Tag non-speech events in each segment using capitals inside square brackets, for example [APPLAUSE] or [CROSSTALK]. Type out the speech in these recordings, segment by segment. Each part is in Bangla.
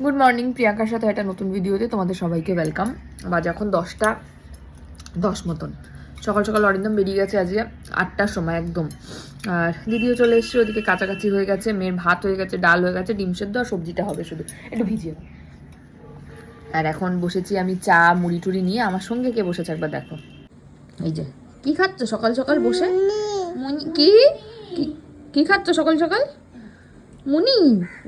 গুড মর্নিং প্রিয়াঙ্কার সাথে একটা নতুন ভিডিওতে তোমাদের সবাইকে ওয়েলকাম বাজে এখন দশটা দশ মতন সকাল সকাল অরিন্দম বেরিয়ে গেছে আজকে আটটার সময় একদম। আর দিদিও চলে এসছে ওদিকে কাছাকাছি হয়ে গেছে মেয়ের ভাত হয়ে গেছে ডাল হয়ে গেছে ডিম সেদ্ধ আর সবজিটা হবে শুধু। একটু ভিজিয়ে আর এখন বসেছি আমি চা মুড়ি টুড়ি নিয়ে আমার সঙ্গে কে বসেছে একবার দেখো। এই যে কি খাচ্ছ সকাল সকাল বসে? কি- কি খাচ্ছ সকাল সকাল? মুনি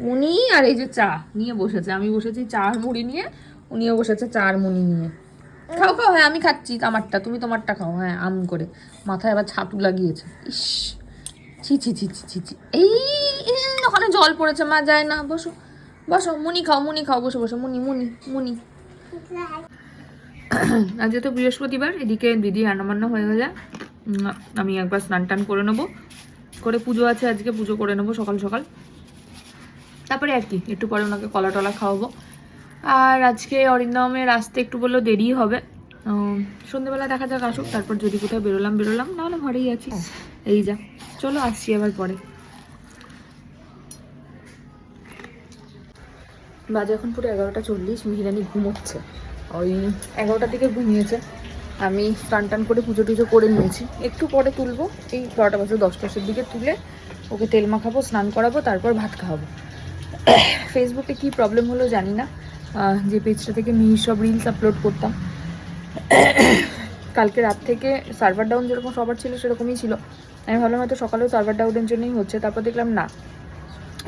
মুনি আর এই যে চা নিয়ে বসেছে। আমি বসেছি চা আর মুড়ি নিয়ে উনিও বসেছে চা আর মুড়ি নিয়ে। খাও খাও হ্যাঁ আমি খাচ্ছি আমারটা তুমি তোমারটা খাও হ্যাঁ আম করে। মাথায় আবার ছাতু লাগিয়েছে। ইস ছি ছি ছি ছি ছি ছি। এই, ওখানে জল পড়েছে মা যায় না বসো। বসো মুনি খাও মুনি খাও বসো বসো মুনি মুনি মুনি। আজকে তো বৃহস্পতিবার এদিকে দিদি রান্নাবান্না হয়ে গেলে আমি একবার স্নান টান করে নেব। করে পুজো আছে আজকে পুজো করে নেব সকাল সকাল। তারপরে আর কি একটু পরে ওনাকে কলা টলা খাওয়াবো। আর আজকে অরিন্দমের আসতে একটু বলল দেরি হবে। উম, সন্ধেবেলা দেখা যাক আসুক তারপর যদি কোথাও বেরোলাম বেরোলাম নাহলে ঘরেই আছি। এই যা চলো আসছি আবার পরে। বাজে এখন পুরো এগারোটা চল্লিশ মিহিরানি ঘুমোচ্ছে। ওই এগারোটার দিকে ঘুমিয়েছে। আমি স্নান টান করে পুজো টুজো করে নিয়েছি। একটু পরে তুলবো এই বারোটা বছর দশ দশের দিকে তুলে ওকে তেল মাখাবো স্নান করাবো তারপর ভাত খাওয়াবো। ফেসবুকে কি প্রবলেম হলো জানি না। যে পেজটা থেকে মিহির সব রিলস আপলোড করতাম। কালকে রাত থেকে সার্ভার ডাউন যেরকম সবার ছিল, সেরকমই ছিল। আমি ভাবলাম হয়তো সকালেও সার্ভার ডাউনের জন্যই হচ্ছে। তারপর দেখলাম না।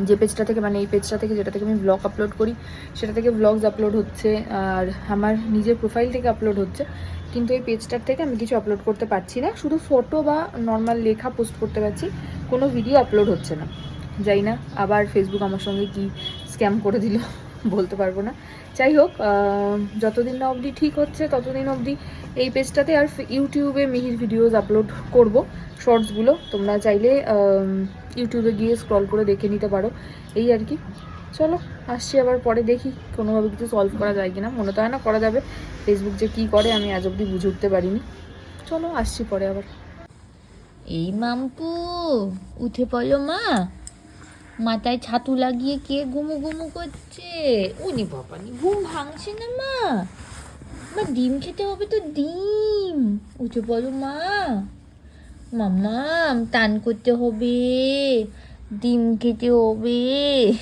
যে পেজটা থেকে মানে এই পেজটা থেকে যেটা থেকে আমি ব্লগ আপলোড করি, সেটা থেকে ব্লগস আপলোড হচ্ছে। আর আমার নিজের প্রোফাইল থেকে আপলোড হচ্ছে। কিন্তু এই পেজটার থেকে আমি কিছু আপলোড করতে পারছি না। শুধু ফটো বা নর্মাল লেখা পোস্ট করতে পারছি। কোনো ভিডিও আপলোড হচ্ছে না। যাই না, আবার ফেসবুক আমার সঙ্গে কি স্ক্যাম করে দিল বলতে পারব না। যাই হোক যতদিন না অবধি ঠিক হচ্ছে, ততদিন অবধি এই পেজটাতে আর ইউটিউবে মিহির ভিডিওস আপলোড করব শর্টসগুলো তোমরা চাইলে ইউটিউবে গিয়ে স্ক্রল করে দেখে নিতে পারো। এই আর কি। চলো, আসছি আবার পরে দেখি কোনোভাবে কিছু সলভ করা যায় কিনা। মনে তো হয় না করা যাবে। ফেসবুক যে কী করে, আমি আজ অবধি বুঝে উঠতে পারিনি। চলো, আসছি পরে আবার। এই মাম্পু, উঠে পড়ো মা। মাথায় ছাতু লাগিয়ে কে গুমু গুমু করছে? উনি বাবানি ঘুম ভাঙছে না মা। মা, ডিম খেতে হবে তো ডিম। উঠে বলো মা। মাম্মা টান করতে হবে। ডিম খেতে হবে।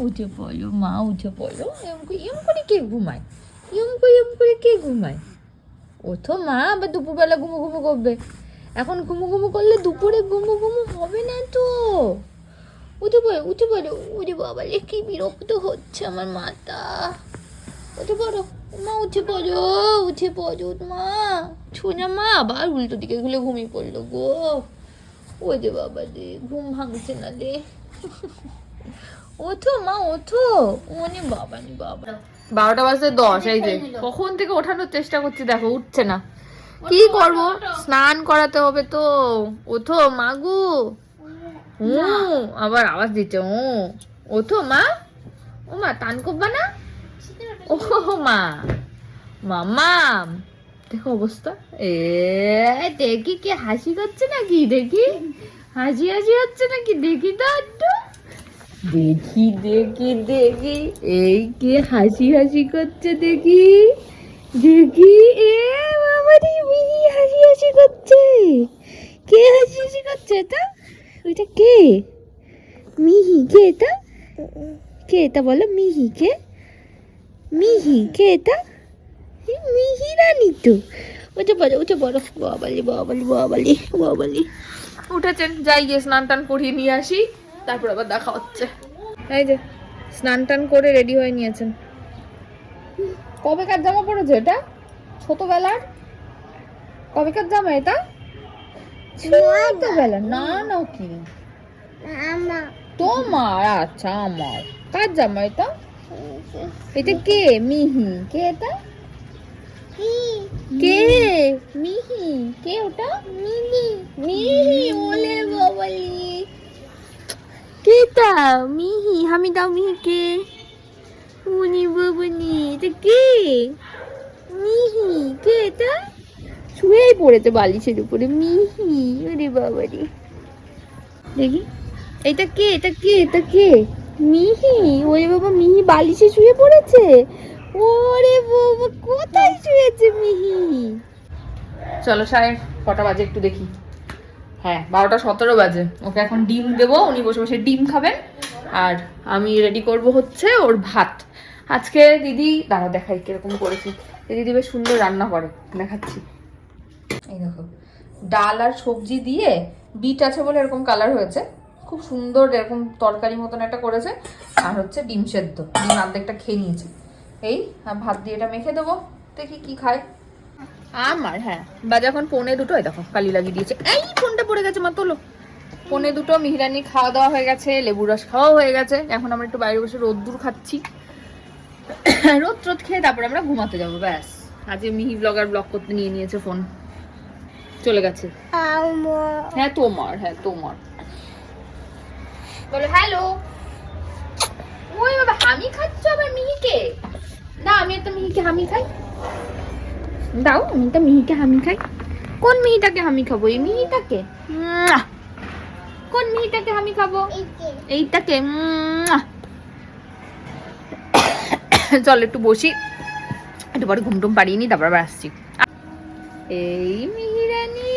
উঠে পড়ো মা, উঠে পড়ো। এম করে এম করে কে ঘুমায়? এম করে এম করে কে ঘুমায়? ওঠো মা, আবার দুপুরবেলা ঘুমো ঘুমো করবে। এখন ঘুমু ঘুমু করলে দুপুরে ঘুমু ঘুমু হবে না তো। উঠে পড়ো উঠে পড়ো উঠে বাবা রে কি বিরক্ত হচ্ছে আমার মাথা। উঠে পড়ো। মা উঠে পড়ো উঠে পড়ো মা। ছোনা মা আবার উল্টো দিকে গুলো ঘুমিয়ে পড়ল গো। ওই যে বাবা রে ঘুম ভাঙছে না রে। ওঠো মা ওঠো। ওনে বাবা নি বাবা। বারোটা বাজতে দশ এই যে। কখন থেকে ওঠানোর চেষ্টা করছি দেখো উঠছে না। কি করব? স্নান করাতে হবে তো। ওঠো মাগু হুম আবার আওয়াজ দিচ্ছে ও ওঠো, মা। ও মা টান করবা না? ও মা। মামা দেখো অবস্থা। এ, দেখি কি হাসি করছে নাকি, দেখি। হাসি হাসি হচ্ছে নাকি? দেখি তো একটু। দেখি দেখি দেখি। এই কে হাসি হাসি করছে, দেখি। দেখি এ বাবারি মিহি হাসি হাসি করছে? কে হাসি হাসি করছে এটা? ওইটা কে? মিহি কে এটা? কে এটা বলো? মিহি কে? মিহি কে এটা? মিহি রানী তো। ওটা বলো ওটা বলো বাবালি বাবালি বাবালি বাবালি। উঠেছেন যাই গিয়ে স্নান টান করিয়ে নিয়ে আসি তারপর আবার দেখা হচ্ছে। এই যে স্নান টান করে রেডি হয়ে নিয়েছেন। কবেকার জামা পড়েছে এটা? ছোটবেলার? কবেকার জামা এটা? ছোটবেলা না না কি? তোমার? আচ্ছা আমার। কার জামা এটা? এটা কে? মিহি। কে এটা? কে? মিহি। কে ওটা? মিহি মিহি ওলে বাবালি। কে তা মিহি। আমি দাও মিহি কে উনি বাবুনি এটা কে? মিহি, কে এটা? শুয়েই পড়েছে বালিশের উপরে। মিহি, ওরে বাবারি দেখি। এটা কে? এটা কে? এটা কে? মিহি? ওরে বাবা, মিহি বালিশে শুয়ে পড়েছে? ওরে বাবা, কোথায় শুয়েছে মিহি? চলো, সাড়ে কটা বাজে একটু দেখি। হ্যাঁ বারোটা সতেরো বাজে। ওকে এখন ডিম দেবো। উনি বসে বসে ডিম খাবেন। আর আমি রেডি করব হচ্ছে ওর ভাত। আজকে দিদি দাঁড়া দেখাই কীরকম করেছি। দিদি বেশ সুন্দর রান্না করে, দেখাচ্ছি। এই দেখো, ডাল আর সবজি দিয়ে বিট আছে বলে এরকম কালার হয়েছে। খুব সুন্দর এরকম তরকারি মতন একটা করেছে। আর হচ্ছে ডিম সেদ্ধ, ডিম অর্ধেকটা খেয়ে নিয়েছে। এই, আর ভাত দিয়ে এটা মেখে দেবো, দেখি কি খায়। আমার হ্যাঁ বাজে এখন পৌনে দুটো দেখো, কালি লাগিয়ে দিয়েছে। এই, ফোনটা পড়ে গেছে মা তোলো পৌনে দুটো মিহিরানি খাওয়া দাওয়া হয়ে গেছে লেবু রস খাওয়া হয়ে গেছে। এখন আমরা একটু বাইরে বসে রোদ্দুর খাচ্ছি। [COUGHS] রোদ রোদ খেয়ে তারপর আমরা ঘুমাতে যাব ব্যাস। আজকে মিহি ব্লগার ব্লগ করতে নিয়ে নিয়েছে ফোন চলে গেছে। হ্যাঁ তোমার হ্যাঁ তোমার। বলো হ্যালো। ওই বাবা হামি খাচ্ছ আবার মিহিকে? না আমি একটা মিহিকে হামি খাই। দাও আমি তো মিহিকে হামি খাই। কোন মিহিটাকে হামি খাব? এই মিহিটাকে। কোন মিহিটাকে হামি খাব? এইটাকে। [LAUGHS] চল একটু বসি। একটু পরে ঘুম টুম পারিয়ে নি, তারপর আবার আসছি। এই মিহিরানি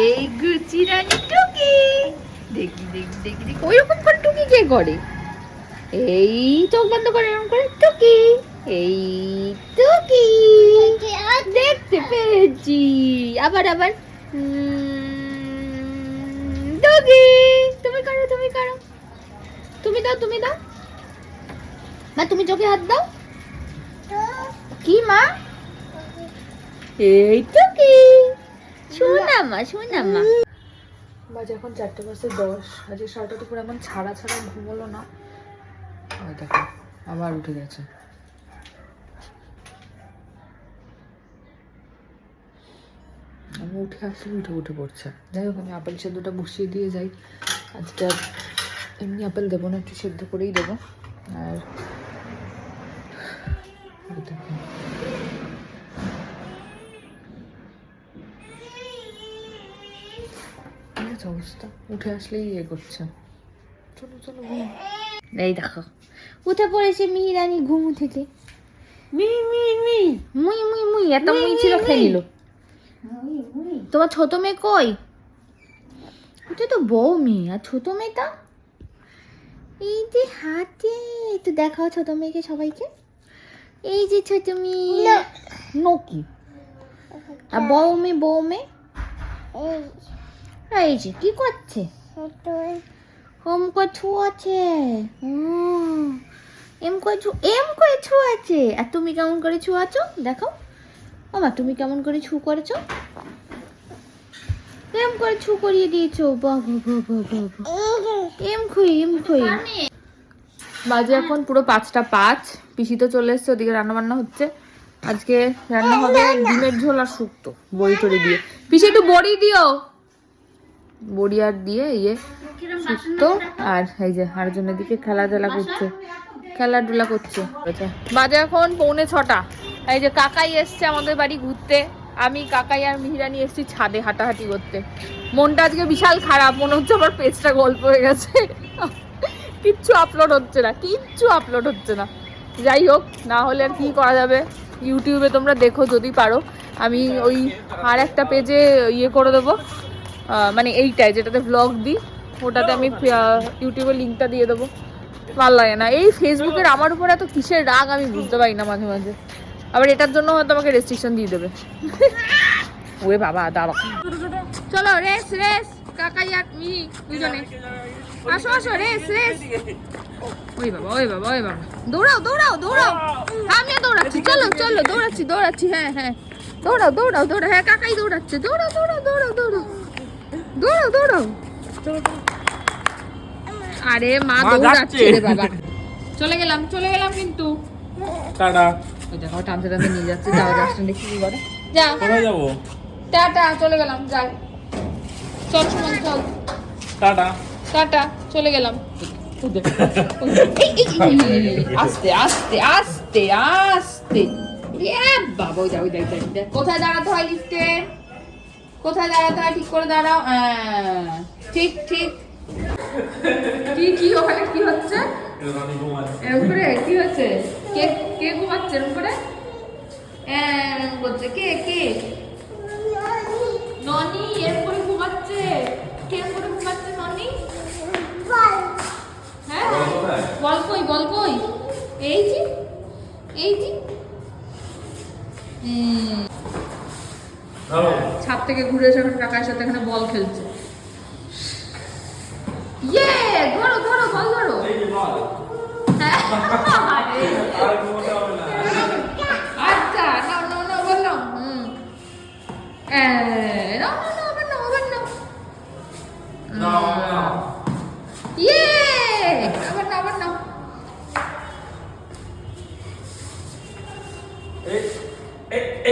এই গুচি রানী টুকি। দেখি দেখি দেখি দেখি ওইরকম করে টুকি কে করে? এই চোখ বন্ধ করে এরকম করে টুকি। এই টুকি। দেখতে পেয়েছি। আবার আবার। টুকি। তুমি করো তুমি করো। তুমি দাও তুমি দাও। মা তুমি চোখে হাত দাও। কি মা? এই টুকি শোনা মা শোনা মা। বাজে এখন চারটে বাজে দশ আজকে সারাটা দুপুর এমন ছাড়া ছাড়া ঘুমলো না। ওই দেখো আবার উঠে গেছে। আমি উঠে আসলে উঠে উঠে পড়ছে। যাই হোক আমি আপেল সেদ্ধটা বসিয়ে দিয়ে যাই। আজকে এমনি আপেল দেবো না একটু সেদ্ধ করেই দেবো। আর অবস্থা। উঠে আসলেই ইয়ে করছে। চলো চলো ঘুম। এই দেখো উঠে পড়েছে মিহিরানি ঘুমু থেকে। মি মি মি। মুই মুই মুই ছিল তোমার ছোট মেয়ে কই? ওটা তো বউ মেয়ে আর ছোট মেয়েটা এই যে হাতে একটু দেখাও ছোট মেয়েকে সবাইকে। এই যে ছোট মেয়ে নকি আর বউ মেয়ে বউ মেয়ে এই যে কি করছে? হোম করে ছুয়াছে এম করে ছু এম করে ছুয়াছে আর তুমি কেমন করে ছুয়াছো দেখো। মামা তুমি কেমন করে ছু করেছ? এম করে ছু করিয়ে দিয়েছ। বাবা বাহ বাহ। এম খুই এম খুই। বাজে এখন পুরো পাঁচটা পাঁচ। পিসি তো চলে এসছে, ওদিকে রান্না বান্না হচ্ছে। আজকে রান্না হবে ডিমের ঝোল আর শুক্তো, বড়ি টড়ি দিয়ে। পিসি, একটু বড়ি দিও। বড়ি আর দিয়ে ইয়ে শুক্তো আর এই যে আরেকজনের দিকে খেলাধুলা করছে। খেলাধুলা করছে। বাজে এখন পৌনে ছটা। এই যে কাকাই এসছে আমাদের বাড়ি ঘুরতে। আমি, কাকাই আর মিহিরানি এসছি ছাদে হাঁটাহাঁটি করতে। মনটা আজকে বিশাল খারাপ, মনে হচ্ছে আমার পেজটা গল্প হয়ে গেছে। কিচ্ছু আপলোড হচ্ছে না কিচ্ছু আপলোড হচ্ছে না। যাই হোক না হলে আর কি করা যাবে? ইউটিউবে তোমরা দেখো যদি পারো। আমি ওই আর একটা পেজে ইয়ে করে দেবো। মানে এইটাই যেটাতে ব্লগ দিই ওটাতে আমি আহ, ইউটিউবে লিঙ্কটা দিয়ে দেবো। ভালো লাগে না। এই ফেসবুকের আমার উপর এত কিসের রাগ আমি বুঝতে পারি না মাঝে মাঝে। আবার এটার জন্য হয়তো আমাকে রেস্ট্রিকশন দিয়ে দেবে। ওয়ে বাবা দাবা চলো রেস রেস কাকাই আর মি দুজনে। আসো আসো রেস রেস ওই বাবা ওই বাবা ওই বাবা। দৌড়াও দৌড়াও দৌড়াও। আমিও দৌড়াচ্ছি। চলো চলো দৌড়াচ্ছি দৌড়াচ্ছি। হ্যাঁ হ্যাঁ। দৌড়াও দৌড়াও দৌড়াও। হ্যাঁ কাকাই দৌড়াচ্ছে। দৌড়াও দৌড়াও দৌড়াও দৌড়াও। দৌড়াও দৌড়াও। আরে মা দৌড়াচ্ছে রে বাবা। চলে গেলাম চলে গেলাম কিন্তু। টাটা। ওই দেখো টানতে টানতে নিয়ে যাচ্ছে। যাও যাচ্ছে দেখি কি করে? যা। কোথায় যাব? টাটা চলে গেলাম যাই। চল সুমন চল। টাটা। টাটা, চলে গেলাম। আস্তে আস্তে আস্তে আস্তে। বাবা, ওই ওই কোথায় দাঁড়াতে হয় লিফটে কোথায় দাঁড়াতে হয়? ঠিক করে দাঁড়াও। ঠিক ঠিক। কি কি ওখানে কি হচ্ছে? এরকম করে কি হচ্ছে? কে কে ঘুমাচ্ছে করে এরকম করছে কে কে? ননি এরকম করে ঘুমাচ্ছে। করে ঘুমাচ্ছে ননি? হ্যাঁ? বল কই বল কই? এই যে এই যে। ছাদ থেকে ঘুরে এসে এখন কাকার সাথে এখানে বল খেলছে। ইয়ে ধরো ধরো বল ধরো। হ্যাঁ। [LAUGHS]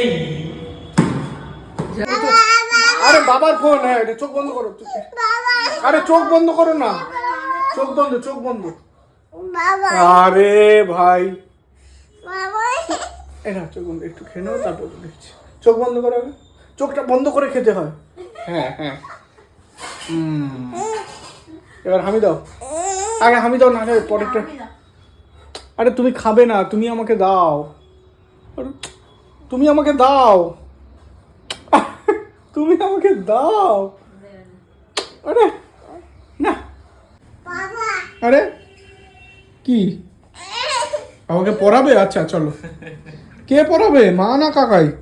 এই আরে বাবার ফোন হ্যাঁ চোখ বন্ধ করো আরে চোখ বন্ধ করো না। চোখ বন্ধ চোখ বন্ধ। আরে ভাই। এটা চোখ বন্ধ একটু খেয়ে নেব তারপর দেখছি। চোখ বন্ধ করো। চোখটা বন্ধ করে খেতে হয়। হ্যাঁ হ্যাঁ। এবার হামি দাও। আগে হামি দাও না পরেরটা আরে তুমি খাবে না তুমি আমাকে দাও। তুমি আমাকে দাও। তুমি আমাকে দাও। আরে, না। আরে, কি? আমাকে পড়াবে? আচ্ছা চলো। কে পড়াবে? মা না কাকাই?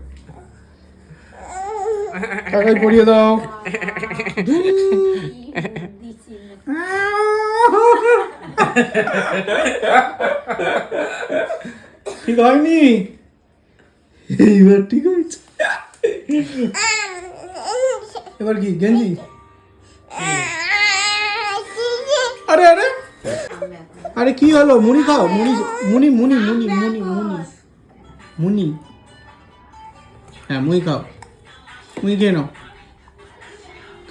কাকাই পড়িয়ে দাও। ঠিক হয়নি? এইবার ঠিক হয়েছে। এবার কি গেঞ্জি? আরে আরে। আরে কি হলো? মুড়ি খাও মুড়ি মুনি মুনি মুনি মুনি মুনি মুনি। হ্যাঁ মুড়ি খাও। মুড়ি খেয়ে নাও।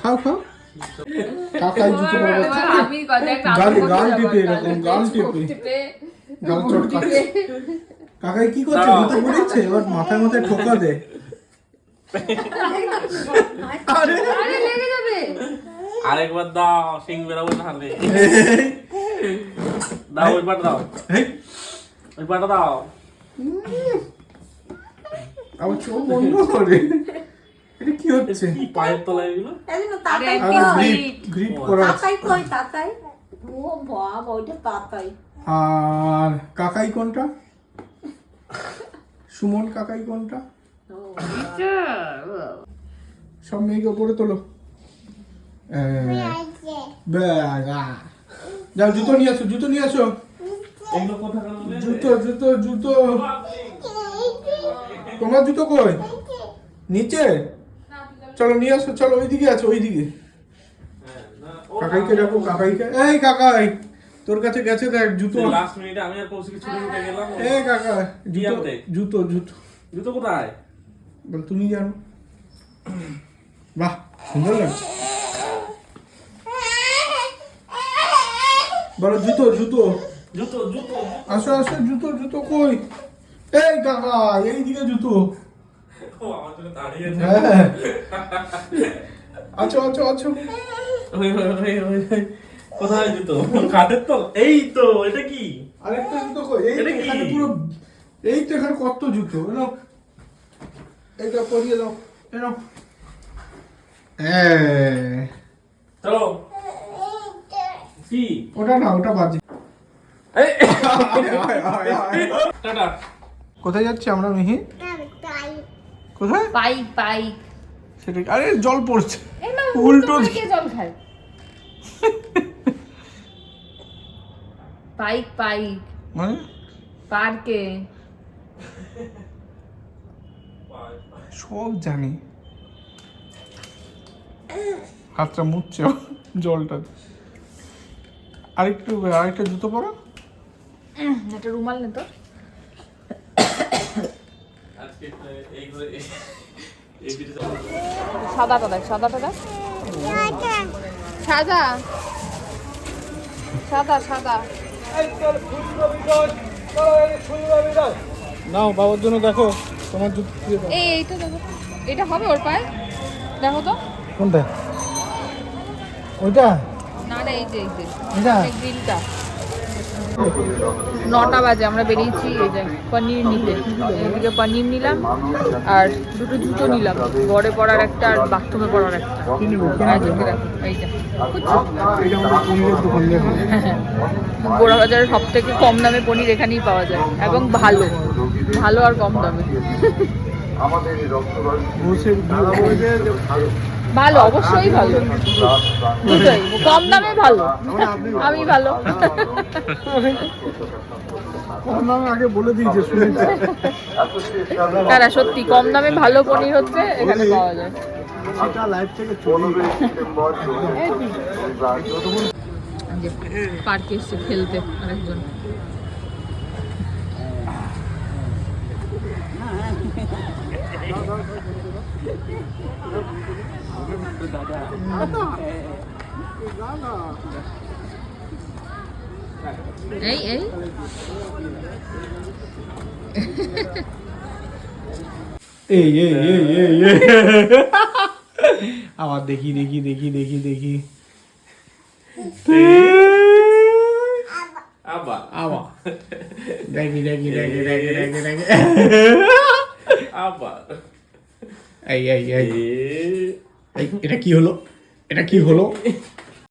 খাও খাও। কাকাই জুতো পরবে। গাল গাল টিপে এরকম গাল টিপে। গাল চটকাচ্ছে। কাকাই কি করছে? জুতো পরেছে? এবার মাথায় মাথায় ঠোকা দে। আরে। আরে লেগে যাবে। আরেকবার দাও সিং বেরাবো তাহলে। দাও ওই পাটা দাও। এই, ওই পাটা দাও। আবার চোখ বন্ধ করে। এটা কি হচ্ছে? কি পায়ের তলায় এগুলো? গ্রিপ গ্রিপ করা। তাতাই কই তাতাই? ও বাবা ওইটা তাতাই। আর কাকাই কোনটা? সুমন কাকাই কোনটা? সব মেয়েকে উপরে তোলো। যাও জুতো নিয়ে আসো জুতো নিয়ে আসো? জুতো জুতো জুতো। তোমার জুতো কই? নিচে? চলো নিয়ে আসো চলো ওইদিকে আছে ওইদিকে। হ্যাঁ, না, কাকাইকে ডাকো কাকাইকে। এই কাকাই। তোর কাছে গেছে দেখ জুতো। লাস্ট মিনিটে আমি আর কৌশিক ছুটে ছুটে গেলাম। এই কাকা জুতো জুতো জুতো। জুতো কোথায়? বল তুমি জানো। বাহ সুন্দর লাগছে। বলো জুতো জুতো। জুতো জুতো আসো আসো জুতো জুতো কই? এই কাকা এইদিকে জুতো। ও আমার জন্য দাঁড়িয়ে আছে। আছো আছো আছো। ওই ওই ওই ওই ওই। কোথায় জুতো? কাঠের তল? এই তো এটা কি? আরেকটা জুতো কই? এই এটা কি? পুরো এই তো এখানে কত জুতো? এনো এইটা পরিয়ে দাও। এনো চলো। কি? ওটা না ওটা বাজে। টাটা। কোথায় যাচ্ছি আমরা মিহি? কোথায়? পাইক পাইক সেটা আরে জল পড়ছে। উল্টো জল খায়? পাইক পাইক মানে? পার্কে। সব জানি। হাতটা মুছছে জলটা। আরেকটু আরেকটা জুতো পরো। একটা রুমাল নে তো। এই ভিডিও সাদাটা দেখ সাদাটা দেখ। সাদা। সাদা সাদা। নাও বাবার জন্য দেখো তোমার জুতো এই এইটা দেখো। এটা হবে ওর পায়ে? দেখো তো। কোনটা? ওইটা? না না এই যে এই যে। এটা? গ্রিলটা নটা বাজে আমরা বেরিয়েছি এই যে পনির নিতে। এদিকে পনির নিলাম আর দুটো জুতো নিলাম। ঘরে পড়ার একটা আর বাথরুমে পড়ার একটা। আমাদের গোড়া বাজারের সব থেকে কম দামে পনির এখানেই পাওয়া যায় এবং ভালো। ভালো আর কম দামে। বসে ভালো, অবশ্যই ভালো। দুটোই, কম দামে ভালো। আমি ভালো। না সত্যি কম দামে ভালো পনির হচ্ছে, এখানে পাওয়া যায়। পার্কে এসছে খেলতে আরেকজন। এই এই এই এই এই এই এই আবার দেখি দেখি দেখি দেখি দেখি আবার আবার দেখি দেখি দেখি দেখি দেখি দেখি আবার এই এই এই এ এই, এটা কি হলো? এটা কি হলো?